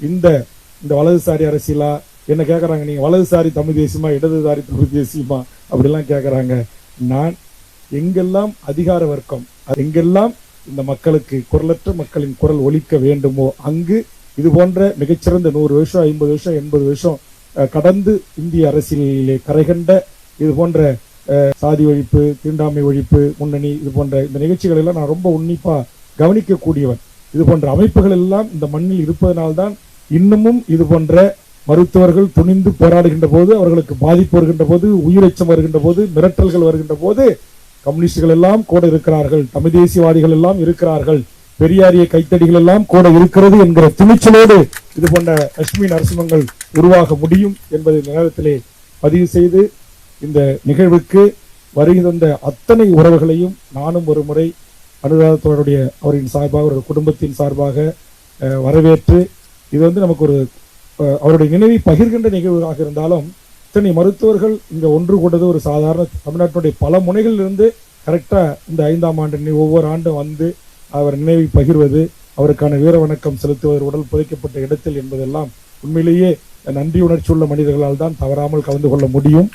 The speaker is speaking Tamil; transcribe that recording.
இந்த இந்த வலதுசாரி அரசியலா? என்ன கேட்குறாங்க நீங்கள் வலதுசாரி தமிழ் தேசியமா இடதுசாரி தமிழ் தேசியமா? அப்படிலாம் கேட்குறாங்க நான் எங்கெல்லாம் அதிகார வர்க்கம் அது எங்கெல்லாம் இந்த மக்களுக்கு குரலற்ற மக்களின் குரல் ஒழிக்க வேண்டுமோ அங்கு இது போன்ற மிகச்சிறந்த நூறு வருஷம் ஐம்பது வருஷம் எண்பது வருஷம் கடந்து இந்திய அரசியலிலே கரைகண்ட இது போன்ற சாதி ஒழிப்பு தீண்டாமை ஒழிப்பு முன்னணி இது போன்ற இந்த நிகழ்ச்சிகள் எல்லாம் நான் ரொம்ப உன்னிப்பாக கவனிக்கக்கூடியவன். இது போன்ற அமைப்புகள் எல்லாம் இந்த மண்ணில் இருப்பதனால்தான் இன்னமும் இது போன்ற மருத்துவர்கள் துணிந்து போராடுகின்ற போது அவர்களுக்கு பாதிப்பு வருகின்ற போது உயிரெச்சம் வருகின்ற போது மிரட்டல்கள் வருகின்ற போது கம்யூனிஸ்டுகள் எல்லாம் கூட இருக்கிறார்கள் தமிழ் தேசியவாதிகள் எல்லாம் இருக்கிறார்கள் பெரியாரிய கைத்தடிகள் எல்லாம் கூட இருக்கிறது என்கிற துணிச்சலோடு இது போன்ற லட்சுமி நரசிம்மங்கள் உருவாக முடியும் என்பதை நேரத்திலே பதிவு செய்து இந்த நிகழ்வுக்கு வருகை தந்த அத்தனை உறவுகளையும் நானும் ஒரு முறை அனுராதத்தோருடைய அவரின் சார்பாக அவருடைய குடும்பத்தின் சார்பாக வரவேற்று இது வந்து நமக்கு ஒரு அவருடைய நினைவை பகிர்கின்ற நிகழ்வாக இருந்தாலும் இத்தனை மருத்துவர்கள் இங்கே ஒன்று கூட்டது ஒரு சாதாரண தமிழ்நாட்டினுடைய பல முனைகளிலிருந்து கரெக்டாக இந்த ஐந்தாம் ஆண்டு ஒவ்வொரு ஆண்டும் வந்து அவர் நினைவை பகிர்வது அவருக்கான வீர வணக்கம் செலுத்துவது உடல் புதைக்கப்பட்ட இடத்தில் என்பதெல்லாம் உண்மையிலேயே நன்றி உணர்ச்சி உள்ள மனிதர்களால் தான் தவறாமல் கலந்து கொள்ள முடியும்.